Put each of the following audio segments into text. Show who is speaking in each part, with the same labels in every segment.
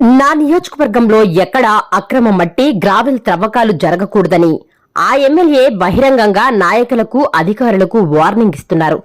Speaker 1: నా నియోజకవర్గంలో ఎక్కడా అక్రమ మట్టి గ్రావెల్ త్రవ్వకాలు జరగకూడదని. ఆ ఎమ్మెల్యే బహిరంగంగా నాయకులకు అధికారులకు వార్నింగ్ ఇస్తున్నారు.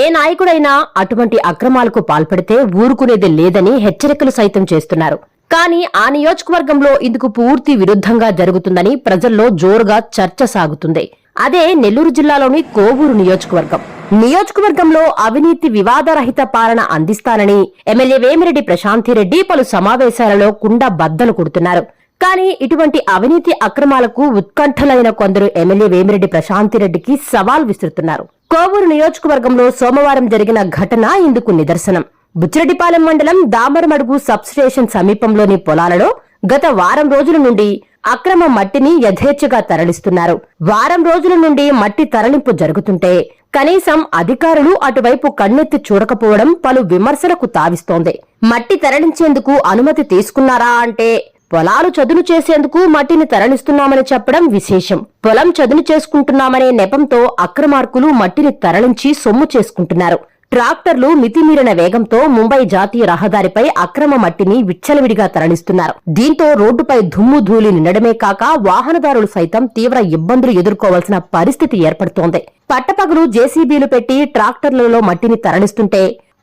Speaker 1: ఏ నాయకుడైనా అటువంటి అక్రమాలకు పాల్పడితే ఊరుకునేది లేదని హెచ్చరికలు సైతం చేస్తున్నారు. కానీ ఆ నియోజకవర్గంలో ఇందుకు పూర్తి విరుద్ధంగా జరుగుతుందని ప్రజల్లో జోరుగా చర్చ సాగుతుంది. అదే నెల్లూరు జిల్లాలోని కోవూరు నియోజకవర్గం. నియోజకవర్గంలో అవినీతి వివాదరహిత పాలన అందిస్తానని ఎమ్మెల్యే వేమిరెడ్డి ప్రశాంతిరెడ్డి పలు సమావేశాలలో కుండ బద్దలు కొడుతున్నారు. కానీ ఇటువంటి అవినీతి అక్రమాలకు ఉత్కంఠలైన కొందరు ఎమ్మెల్యే వేమిరెడ్డి ప్రశాంతిరెడ్డికి సవాల్ విసురుతున్నారు. కోవూరు నియోజకవర్గంలో సోమవారం జరిగిన ఘటన ఇందుకు నిదర్శనం. బుచ్చిరెడ్డిపాలెం మండలం దామరమడుగు సబ్స్టేషన్ సమీపంలోని పొలాలలో గత వారం రోజుల నుండి అక్రమ మట్టిని యథేచ్ఛగా తరలిస్తున్నారు. వారం రోజుల నుండి మట్టి తరలింపు జరుగుతుంటే కనీసం అధికారులు అటువైపు కన్నెత్తి చూడకపోవడం పలు విమర్శలకు తావిస్తోంది. మట్టి తరలించేందుకు అనుమతి తీసుకున్నారా అంటే పొలాలు చదును చేసేందుకు మట్టిని తరలిస్తున్నామని చెప్పడం విశేషం. పొలం చదును చేసుకుంటున్నామనే నెపంతో అక్రమార్కులు మట్టిని తరలించి సొమ్ము చేసుకుంటున్నారు. ట్రాక్టర్లు మితిమీరిన వేగంతో ముంబై జాతీయ రహదారిపై అక్రమ మట్టిని విచ్చలవిడిగా తరలిస్తున్నారు. దీంతో రోడ్డుపై దుమ్ము ధూళి నిండడమే కాక వాహనదారులు సైతం తీవ్ర ఇబ్బందులు ఎదుర్కోవాల్సిన పరిస్థితి ఏర్పడుతోంది. పట్టపగలు జేసీబీలు పెట్టి ట్రాక్టర్లలో మట్టిని తరలిస్తుంటే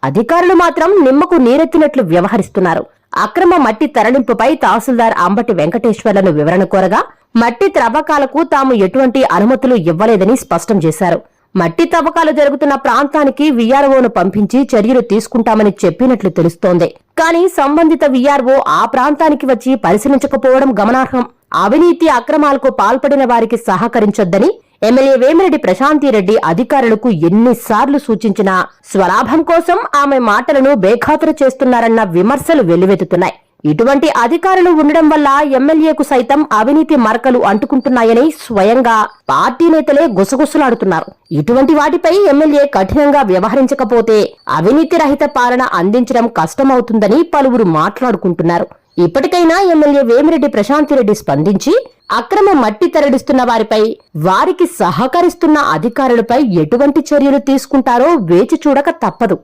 Speaker 1: అధికారులు మాత్రం నిమ్మకు నీరెత్తినట్లు వ్యవహరిస్తున్నారు. అక్రమ మట్టి తరలింపుపై తహసీల్దార్ అంబటి వెంకటేశ్వర్లను వివరణ కోరగా మట్టి త్రవ్వకాలకు తాము ఎటువంటి అనుమతులు ఇవ్వలేదని స్పష్టం చేశారు. మట్టి తవ్వకాలు జరుగుతున్న ప్రాంతానికి వీఆర్ఓను పంపించి చర్యలు తీసుకుంటామని చెప్పినట్లు తెలుస్తోంది. కానీ సంబంధిత వీఆర్ఓ ఆ ప్రాంతానికి వచ్చి పరిశీలించకపోవడం గమనార్హం. అవినీతి అక్రమాలకు పాల్పడిన వారికి సహకరించొద్దని ఎమ్మెల్యే వేమిరెడ్డి ప్రశాంతిరెడ్డి అధికారులకు ఎన్నిసార్లు సూచించినా స్వలాభం కోసం ఆమె మాటలను బేఖాతరు చేస్తున్నారన్న విమర్శలు వెల్లువెత్తుతున్నాయి. ఇటువంటి అధికారులు ఉండడం వల్ల ఎమ్మెల్యేకు సైతం అవినీతి మరకలు అంటుకుంటున్నాయని స్వయంగా పార్టీ నేతలే గుసగుసలాడుతున్నారు. ఇటువంటి వాటిపై ఎమ్మెల్యే కఠినంగా వ్యవహరించకపోతే అవినీతి రహిత పాలన అందించడం కష్టమవుతుందని పలువురు మాట్లాడుకుంటున్నారు. ఇప్పటికైనా ఎమ్మెల్యే వేమిరెడ్డి ప్రశాంతిరెడ్డి స్పందించి అక్రమ మట్టి తరలిస్తున్న వారిపై వారికి సహకరిస్తున్న అధికారులపై ఎటువంటి చర్యలు తీసుకుంటారో వేచి చూడక తప్పదు.